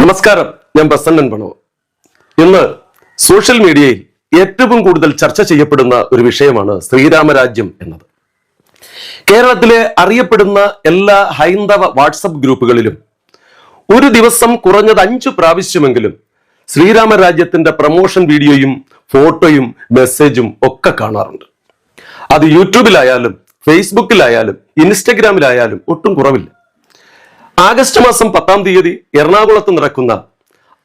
നമസ്കാരം. ഞാൻ പ്രസന്നൻ പണവ് ഇന്ന് സോഷ്യൽ മീഡിയയിൽ ഏറ്റവും കൂടുതൽ ചർച്ച ചെയ്യപ്പെടുന്ന ഒരു വിഷയമാണ് ശ്രീരാമരാജ്യം എന്നത്. കേരളത്തിലെ അറിയപ്പെടുന്ന എല്ലാ ഹൈന്ദവ വാട്സപ്പ് ഗ്രൂപ്പുകളിലും ഒരു ദിവസം കുറഞ്ഞത് അഞ്ചു പ്രാവശ്യമെങ്കിലും ശ്രീരാമരാജ്യത്തിന്റെ പ്രമോഷൻ വീഡിയോയും ഫോട്ടോയും മെസ്സേജും ഒക്കെ കാണാറുണ്ട്. അത് യൂട്യൂബിലായാലും ഫേസ്ബുക്കിലായാലും ഇൻസ്റ്റഗ്രാമിലായാലും ഒട്ടും കുറവില്ല. ആഗസ്റ്റ് മാസം പത്താം തീയതി എറണാകുളത്ത് നടക്കുന്ന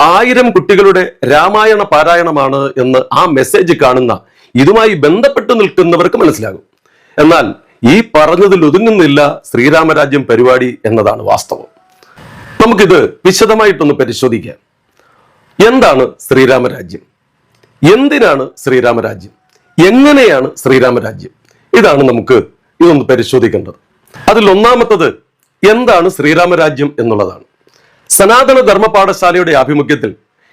ആയിരം കുട്ടികളുടെ രാമായണ പാരായണമാണ് എന്ന് ആ മെസ്സേജ് കാണുന്ന ഇതുമായി ബന്ധപ്പെട്ട് നിൽക്കുന്നവർക്ക് മനസ്സിലാകും. എന്നാൽ ഈ പറഞ്ഞതിൽ ഒതുങ്ങുന്നില്ല ശ്രീരാമരാജ്യം പരിപാടി എന്നതാണ് വാസ്തവം. നമുക്കിത് വിശദമായിട്ടൊന്ന് പരിശോധിക്കാം. എന്താണ് ശ്രീരാമരാജ്യം? എന്തിനാണ് ശ്രീരാമരാജ്യം? എങ്ങനെയാണ് ശ്രീരാമരാജ്യം? ഇതാണ് നമുക്ക് ഇതൊന്ന് പരിശോധിക്കേണ്ടത്. അതിൽ ഒന്നാമത്തത് എന്താണ് ശ്രീരാമരാജ്യം എന്നുള്ളതാണ്. സനാതന ധർമ്മ പാഠശാലയുടെ ആഭിമുഖ്യത്തിൽ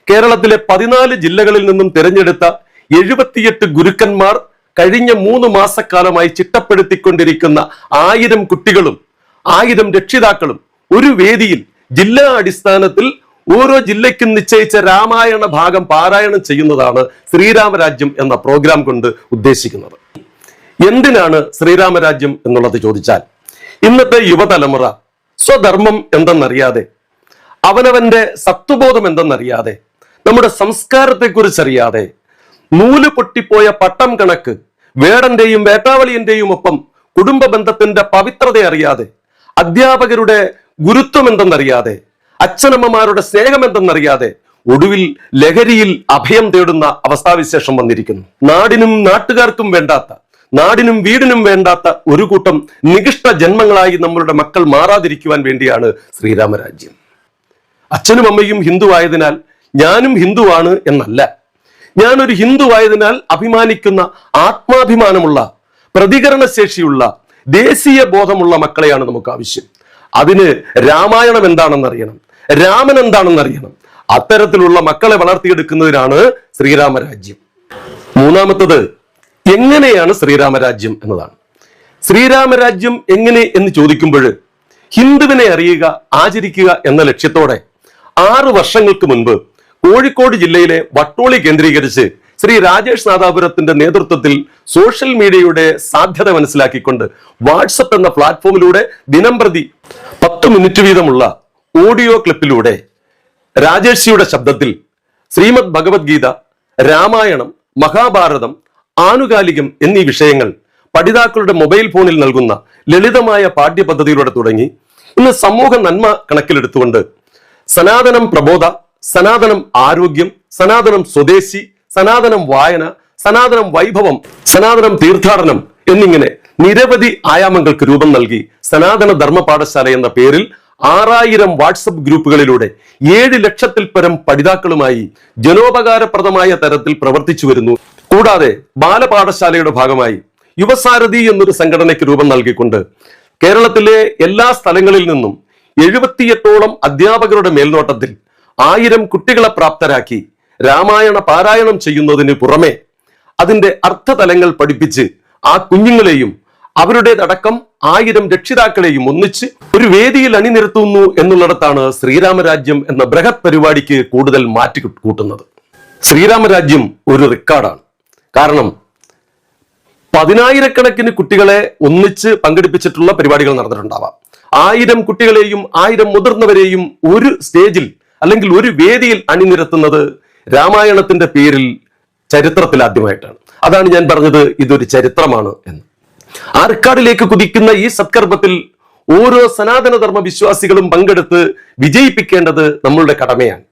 കേരളത്തിലെ പതിനാല് ജില്ലകളിൽ നിന്നും തിരഞ്ഞെടുത്ത എഴുപത്തിയെട്ട് ഗുരുക്കന്മാർ കഴിഞ്ഞ മൂന്ന് മാസക്കാലമായി ചിട്ടപ്പെടുത്തിക്കൊണ്ടിരിക്കുന്ന ആയിരം കുട്ടികളും ആയിരം രക്ഷിതാക്കളും ഒരു വേദിയിൽ ജില്ലാ അടിസ്ഥാനത്തിൽ ഓരോ ജില്ലയ്ക്കും നിശ്ചയിച്ച രാമായണ ഭാഗം പാരായണം ചെയ്യുന്നതാണ് ശ്രീരാമരാജ്യം എന്ന പ്രോഗ്രാം കൊണ്ട് ഉദ്ദേശിക്കുന്നത്. എന്തിനാണ് ശ്രീരാമരാജ്യം എന്നുള്ളത് ചോദിച്ചാൽ ഇന്നത്തെ യുവതലമുറ സ്വധർമ്മം എന്തെന്നറിയാതെ അവനവന്റെ സത്വബോധം എന്തെന്നറിയാതെ നമ്മുടെ സംസ്കാരത്തെക്കുറിച്ചറിയാതെ നൂൽ പൊട്ടിപ്പോയ പട്ടം കണക്ക് വേടന്റെയും വേട്ടാവളിയന്റെയും ഒപ്പം കുടുംബ ബന്ധത്തിന്റെ പവിത്രത അറിയാതെ അധ്യാപകരുടെ ഗുരുത്വം എന്തെന്നറിയാതെ അച്ഛനമ്മമാരുടെ സ്നേഹം എന്തെന്നറിയാതെ ഒടുവിൽ ലഹരിയിൽ അഭയം തേടുന്ന അവസ്ഥാവിശേഷം വന്നിരിക്കുന്നു. നാടിനും നാട്ടുകാർക്കും വേണ്ടാത്ത നാടിനും വീടിനും വേണ്ടാത്ത ഒരു കൂട്ടം നികിഷ്ട ജന്മങ്ങളായി നമ്മളുടെ മക്കൾ മാറാതിരിക്കുവാൻ വേണ്ടിയാണ് ശ്രീരാമരാജ്യം. അച്ഛനും അമ്മയും ഹിന്ദു ആയതിനാൽ ഞാനും ഹിന്ദുവാണ് എന്നല്ല. ഞാനൊരു ഹിന്ദു ആയതിനാൽ അഭിമാനിക്കുന്ന ആത്മാഭിമാനമുള്ള പ്രതികരണശേഷിയുള്ള ദേശീയ ബോധമുള്ള മക്കളെയാണ് നമുക്ക് ആവശ്യം അതിന് രാമായണം എന്താണെന്ന് അറിയണം രാമൻ എന്താണെന്ന് അറിയണം അത്തരത്തിലുള്ള മക്കളെ വളർത്തിയെടുക്കുന്നതിനാണ് ശ്രീരാമരാജ്യം. മൂന്നാമത്തത് എങ്ങനെയാണ് ശ്രീരാമരാജ്യം എന്നതാണ്. ശ്രീരാമരാജ്യം എങ്ങനെ എന്ന് ചോദിക്കുമ്പോൾ ഹിന്ദുവിനെ അറിയുക ആചരിക്കുക എന്ന ലക്ഷ്യത്തോടെ ആറു വർഷങ്ങൾക്ക് മുൻപ് കോഴിക്കോട് ജില്ലയിലെ വട്ടോളി കേന്ദ്രീകരിച്ച് ശ്രീ രാജേഷ് നാദാപുരത്തിന്റെ നേതൃത്വത്തിൽ സോഷ്യൽ മീഡിയയുടെ സാധ്യത മനസ്സിലാക്കിക്കൊണ്ട് വാട്സപ്പ് എന്ന പ്ലാറ്റ്ഫോമിലൂടെ ദിനം പ്രതി പത്ത് മിനിറ്റ് വീതമുള്ള ഓഡിയോ ക്ലിപ്പിലൂടെ രാജേഷിയുടെ ശബ്ദത്തിൽ ശ്രീമദ് ഭഗവത്ഗീത രാമായണം മഹാഭാരതം ആനുകാലികം എന്നീ വിഷയങ്ങൾ പഠിതാക്കളുടെ മൊബൈൽ ഫോണിൽ നൽകുന്ന ലളിതമായ പാഠ്യപദ്ധതിയിലൂടെ തുടങ്ങി. ഇന്ന് സമൂഹ നന്മ കണക്കിലെടുത്തുകൊണ്ട് സനാതനം പ്രബോധ സനാതനം ആരോഗ്യം സനാതനം സ്വദേശി സനാതനം വായന സനാതനം വൈഭവം സനാതനം തീർത്ഥാടനം എന്നിങ്ങനെ നിരവധി ആയാമങ്ങൾക്ക് രൂപം നൽകി സനാതന ധർമ്മ പാഠശാല എന്ന പേരിൽ ആറായിരം വാട്സപ്പ് ഗ്രൂപ്പുകളിലൂടെ ഏഴ് ലക്ഷത്തിൽ പരം പഠിതാക്കളുമായി ജനോപകാരപ്രദമായ തരത്തിൽ പ്രവർത്തിച്ചു വരുന്നു. കൂടാതെ ബാലപാഠശാലയുടെ ഭാഗമായി യുവസാരഥി എന്നൊരു സംഘടനയ്ക്ക് രൂപം നൽകിക്കൊണ്ട് കേരളത്തിലെ എല്ലാ സ്ഥലങ്ങളിൽ നിന്നും എഴുപത്തിയെട്ടോളം അധ്യാപകരുടെ മേൽനോട്ടത്തിൽ ആയിരം കുട്ടികളെ പ്രാപ്തരാക്കി രാമായണ പാരായണം ചെയ്യുന്നതിന് പുറമെ അതിന്റെ അർത്ഥതലങ്ങൾ പഠിപ്പിച്ച് ആ കുഞ്ഞുങ്ങളെയും അവരുടേതടക്കം ആയിരം രക്ഷിതാക്കളെയും ഒന്നിച്ച് ഒരു വേദിയിൽ അണിനിരത്തുന്നു എന്നുള്ളിടത്താണ് ശ്രീരാമരാജ്യം എന്ന ബൃഹത് പരിപാടിക്ക് കൂടുതൽ മാറ്റി കൂട്ടുന്നത്. ശ്രീരാമരാജ്യം ഒരു റെക്കോർഡാണ് കാരണം പതിനായിരക്കണക്കിന് കുട്ടികളെ ഒന്നിച്ച് പങ്കെടുപ്പിച്ചിട്ടുള്ള പരിപാടികൾ നടന്നിട്ടുണ്ടാവാം. ആയിരം കുട്ടികളെയും ആയിരം മുതിർന്നവരെയും ഒരു സ്റ്റേജിൽ അല്ലെങ്കിൽ ഒരു വേദിയിൽ അണിനിരത്തുന്നത് രാമായണത്തിന്റെ പേരിൽ ചരിത്രത്തിൽ ആദ്യമായിട്ടാണ്. അതാണ് ഞാൻ പറഞ്ഞത് ഇതൊരു ചരിത്രമാണ് എന്ന്. ആർക്കാടിലേക്ക് കുതിക്കുന്ന ഈ സത്കർമ്മത്തിൽ ഓരോ സനാതനധർമ്മ വിശ്വാസികളും പങ്കെടുത്ത് വിജയിപ്പിക്കേണ്ടത് നമ്മളുടെ കടമയാണ്.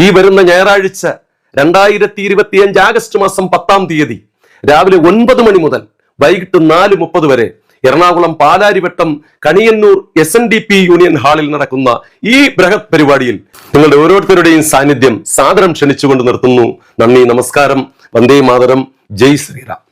ഈ വരുന്ന ഞായറാഴ്ച രണ്ടായിരത്തി ഇരുപത്തിയഞ്ച് ആഗസ്റ്റ് മാസം പത്താം തീയതി രാവിലെ ഒൻപത് മണി മുതൽ വൈകിട്ട് നാല് മുപ്പത് വരെ Ernakulam Palarivattom Kaniyannur S N D P union ഹാളിൽ നടക്കുന്ന ഈ ബൃഹത് പരിപാടിയിൽ നിങ്ങളുടെ ഓരോരുത്തരുടെയും സാന്നിധ്യം സാദരം ക്ഷണിച്ചുകൊണ്ട് നിർത്തുന്നു. നന്ദി നമസ്കാരം. വന്ദേ മാതരം. ജയ് ശ്രീറാം